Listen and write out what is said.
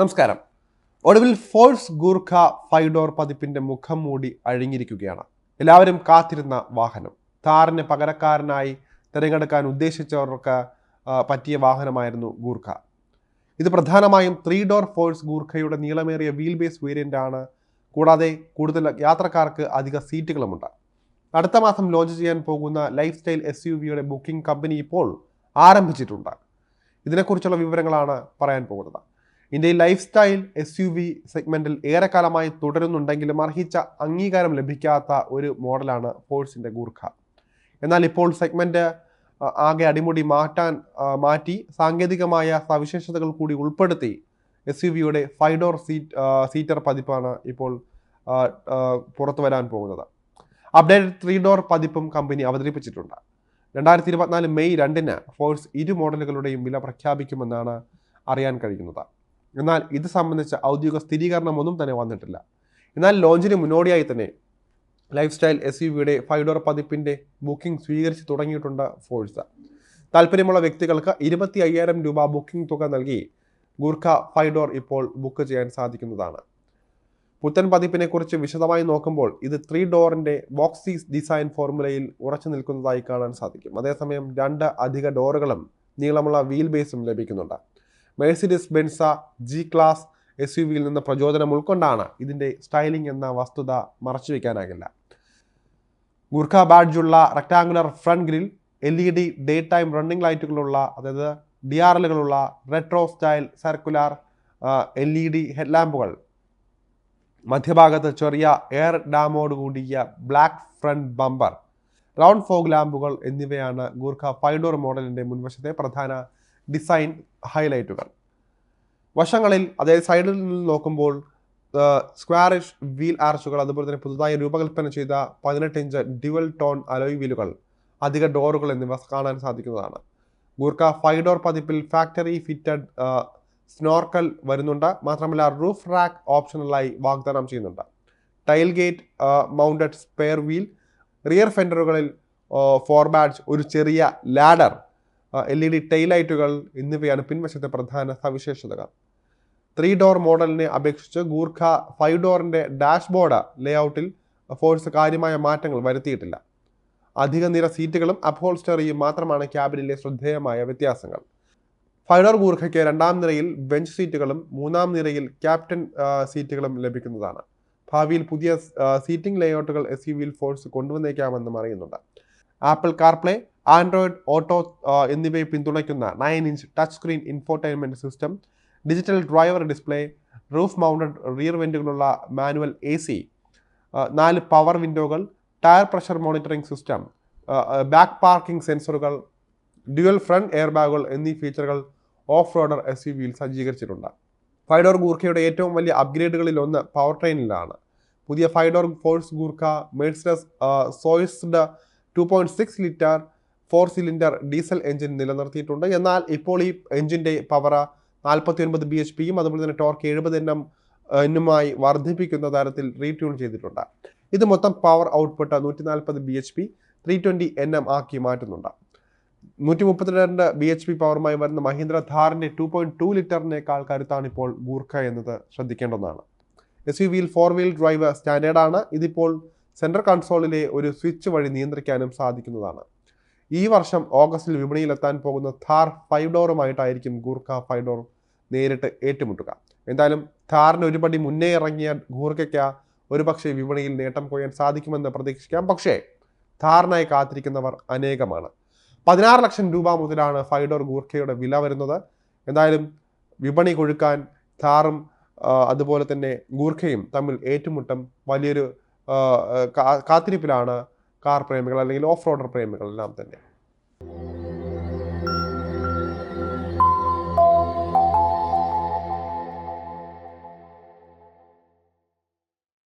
നമസ്കാരം. ഒടുവിൽ Force Gurkha five door പതിപ്പിന്റെ മുഖം മൂടി അഴിഞ്ഞിരിക്കുകയാണ്. എല്ലാവരും കാത്തിരുന്ന വാഹനം. താറിന് പകരക്കാരനായി തിരഞ്ഞെടുക്കാൻ ഉദ്ദേശിച്ചവർക്ക് പറ്റിയ വാഹനമായിരുന്നു ഗൂർഖ. ഇത് പ്രധാനമായും ത്രീ ഡോർ ഫോഴ്സ് ഗൂർഖയുടെ നീളമേറിയ വീൽ ബേസ് വേരിയന്റ് ആണ് കൂടാതെ കൂടുതൽ യാത്രക്കാർക്ക് അധിക സീറ്റുകളുമുണ്ട്. അടുത്ത മാസം ലോഞ്ച് ചെയ്യാൻ പോകുന്ന ലൈഫ് സ്റ്റൈൽ എസ് യു വിയുടെ ബുക്കിംഗ് കമ്പനി ഇപ്പോൾ ആരംഭിച്ചിട്ടുണ്ട്. ഇതിനെക്കുറിച്ചുള്ള വിവരങ്ങളാണ് പറയാൻ പോകുന്നത്. ഇന്ത്യയിൽ life style S U V സെഗ്മെന്റിൽ ഏറെക്കാലമായി തുടരുന്നുണ്ടെങ്കിലും അർഹിച്ച അംഗീകാരം ലഭിക്കാത്ത ഒരു മോഡലാണ് ഫോഴ്സിന്റെ ഗൂർഖ. എന്നാൽ ഇപ്പോൾ സെഗ്മെന്റ് ആകെ അടിമുടി മാറ്റാൻ മാറ്റി സാങ്കേതികമായ സവിശേഷതകൾ കൂടി ഉൾപ്പെടുത്തി എസ് യു വിയുടെ ഫൈവ് ഡോർ സീറ്റ് സീറ്റർ പതിപ്പാണ് ഇപ്പോൾ പുറത്തു വരാൻ പോകുന്നത്. അപ്ഡേറ്റഡ് ത്രീ ഡോർ പതിപ്പും കമ്പനി അവതരിപ്പിച്ചിട്ടുണ്ട്. രണ്ടായിരത്തി ഇരുപത്തിനാല് മെയ് രണ്ടിന് ഫോഴ്സ് ഇരു മോഡലുകളുടെയും വില പ്രഖ്യാപിക്കുമെന്നാണ് അറിയാൻ കഴിയുന്നത്. എന്നാൽ ഇത് സംബന്ധിച്ച ഔദ്യോഗിക സ്ഥിരീകരണമൊന്നും തന്നെ വന്നിട്ടില്ല. എന്നാൽ ലോഞ്ചിന് മുന്നോടിയായി തന്നെ ലൈഫ് സ്റ്റൈൽ എസ് യു വിയുടെ ഫൈവ് ഡോർ പതിപ്പിന്റെ ബുക്കിംഗ് സ്വീകരിച്ച് തുടങ്ങിയിട്ടുണ്ട് ഫോഴ്സ്. താല്പര്യമുള്ള വ്യക്തികൾക്ക് ഇരുപത്തി അയ്യായിരം രൂപ ബുക്കിംഗ് തുക നൽകി ഗൂർഖ ഫൈവ് ഡോർ ഇപ്പോൾ ബുക്ക് ചെയ്യാൻ സാധിക്കുന്നതാണ്. പുത്തൻ പതിപ്പിനെ കുറിച്ച് വിശദമായി നോക്കുമ്പോൾ ഇത് ത്രീ ഡോറിന്റെ ബോക്സീസ് ഡിസൈൻ ഫോർമുലയിൽ ഉറച്ചു നിൽക്കുന്നതായി കാണാൻ സാധിക്കും. അതേസമയം രണ്ട് അധിക ഡോറുകളും നീളമുള്ള വീൽ ബേസും ലഭിക്കുന്നുണ്ട്. Mercedes Benz G class S U വിയിൽ നിന്ന് പ്രചോദനം ഉൾക്കൊണ്ടാണ് ഇതിന്റെ സ്റ്റൈലിംഗ് എന്ന വസ്തുത മറച്ചു വയ്ക്കാനാകില്ല Gurkha ബാഡ്ജുള്ള rectangular front grill L E D day time running ലൈറ്റുകളുള്ള അതായത് D R എല്ലുകളുള്ള retro style circular L E D ഹെഡ്ലാമ്പുകൾ മധ്യഭാഗത്ത് ചെറിയ എയർ ഡാമോട് കൂടിയ black front bumper round fog ലാമ്പുകൾ എന്നിവയാണ് ഗൂർഖ ഫൈഡോർ ഡോർ മോഡലിന്റെ മുൻവശത്തെ പ്രധാന ഡിസൈൻ ഹൈലൈറ്റുകൾ. വശങ്ങളിൽ അതായത് സൈഡിൽ നിന്ന് നോക്കുമ്പോൾ സ്ക്വയറിഷ് വീൽ ആർച്ചുകൾ അതുപോലെ തന്നെ പുതുതായി രൂപകൽപ്പന ചെയ്ത പതിനെട്ട് ഇഞ്ച് ഡ്യുവൽ ടോൺ അലോയ് വീലുകൾ അധിക ഡോറുകൾ എന്നിവ കാണാൻ സാധിക്കുന്നതാണ്. ഗൂർഖ ഫൈവ് ഡോർ പതിപ്പിൽ ഫാക്ടറി ഫിറ്റഡ് സ്നോർക്കൽ വരുന്നുണ്ട്. മാത്രമല്ല റൂഫ് റാക്ക് ഓപ്ഷണലായി വാഗ്ദാനം ചെയ്യുന്നുണ്ട്. Tailgate mounted spare wheel rear ഫെൻഡറുകളിൽ four badge ഒരു ചെറിയ ലാഡർ എൽ ഇ ഡി ടൈലൈറ്റുകൾ എന്നിവയാണ് പിൻവശത്തെ പ്രധാന സവിശേഷതകൾ. ത്രീ ഡോർ മോഡലിനെ അപേക്ഷിച്ച് ഗൂർഖ ഫൈവ് ഡോറിന്റെ ഡാഷ്ബോർഡ് ലേഔട്ടിൽ ഫോഴ്സ് കാര്യമായ മാറ്റങ്ങൾ വരുത്തിയിട്ടില്ല. അധിക നിര സീറ്റുകളും അപ്ഹോൾസ്റ്ററിയും മാത്രമാണ് ക്യാബിനിലെ ശ്രദ്ധേയമായ വ്യത്യാസങ്ങൾ. ഫൈവ് ഡോർ ഗൂർഖയ്ക്ക് രണ്ടാം നിരയിൽ ബെഞ്ച് സീറ്റുകളും മൂന്നാം നിരയിൽ ക്യാപ്റ്റൻ സീറ്റുകളും ലഭിക്കുന്നതാണ്. ഭാവിയിൽ പുതിയ സീറ്റിംഗ് ലേഔട്ടുകൾ എസ് യു വിയിൽ ഫോഴ്സ് കൊണ്ടുവന്നേക്കാമെന്നും അറിയുന്നുണ്ട്. ആപ്പിൾ കാർപ്ലേ ആൻഡ്രോയിഡ് ഓട്ടോ എന്നിവയെ പിന്തുണയ്ക്കുന്ന nine inch touch screen infotainment system digital driver display roof mounted rear വെന്റുകളുള്ള manual A C നാല് power വിൻഡോകൾ tyre pressure monitoring system back parking സെൻസറുകൾ ഡ്യുവൽ ഫ്രണ്ട് എയർ ബാഗുകൾ എന്നീ ഫീച്ചറുകൾ ഓഫ് റോഡർ എസ് യു വിയിൽ സജ്ജീകരിച്ചിട്ടുണ്ട്. ഫൈഡോർ ഗൂർഖയുടെ ഏറ്റവും വലിയ അപ്ഗ്രേഡുകളിൽ ഒന്ന് പവർ ട്രെയിനിലാണ് പുതിയ five door Force Gurkha Mercedes sourced two point six litre four cylinder diesel engine നിലനിർത്തിയിട്ടുണ്ട്. എന്നാൽ ഇപ്പോൾ ഈ എഞ്ചിന്റെ പവർ നാൽപ്പത്തി ഒൻപത് ബി എച്ച് പിയും അതുപോലെ തന്നെ ടോർക്ക് എഴുപത് എണ്ണം എന്നുമായി വർദ്ധിപ്പിക്കുന്ന തരത്തിൽ റീട്യൂൺ ചെയ്തിട്ടുണ്ട്. ഇത് മൊത്തം പവർ ഔട്ട്പുട്ട് നൂറ്റി നാൽപ്പത് B H P three twenty N M ആക്കി മാറ്റുന്നുണ്ട്. നൂറ്റി മുപ്പത്തിരണ്ട് ബി എച്ച് പി പവറുമായി വരുന്ന മഹീന്ദ്ര ധാറിന്റെ ടു പോയിന്റ് ടു ലിറ്ററിനേക്കാൾ കരുത്താണ് ഇപ്പോൾ ഗൂർഖ എന്നത് ശ്രദ്ധിക്കേണ്ടതാണ് എസ് യു വിയിൽ ഫോർ വീൽ ഡ്രൈവ് സ്റ്റാൻഡേർഡാണ്. ഇതിപ്പോൾ സെൻട്രൽ കൺസോളിലെ ഒരു സ്വിച്ച് വഴി നിയന്ത്രിക്കാനും സാധിക്കുന്നതാണ്. ഈ വർഷം ഓഗസ്റ്റിൽ വിപണിയിലെത്താൻ പോകുന്ന ഥാർ ഫൈവ് ഡോറുമായിട്ടായിരിക്കും ഗൂർഖ ഫൈവ് ഡോർ നേരിട്ട് ഏറ്റുമുട്ടുക. എന്തായാലും ഥാറിന് ഒരുപടി മുന്നേ ഇറങ്ങിയ ഗൂർഖയ്ക്ക് ഒരുപക്ഷെ വിപണിയിൽ നേട്ടം കൊയ്യാൻ സാധിക്കുമെന്ന് പ്രതീക്ഷിക്കാം. പക്ഷേ ഥാറിനായി കാത്തിരിക്കുന്നവർ അനേകമാണ്. പതിനാറ് ലക്ഷം രൂപ മുതലാണ് ഫൈവ് ഡോർ ഗൂർഖയുടെ വില വരുന്നത്. എന്തായാലും വിപണി കൊഴുക്കാൻ ആ, അതുപോലെ തന്നെ ഗൂർഖയും തമ്മിൽ ഏറ്റുമുട്ടം വലിയൊരു കാത്തിരിപ്പിലാണ് കാർ പ്രേമികൾ അല്ലെങ്കിൽ ഓഫ് റോഡർ പ്രേമികളെല്ലാം തന്നെ.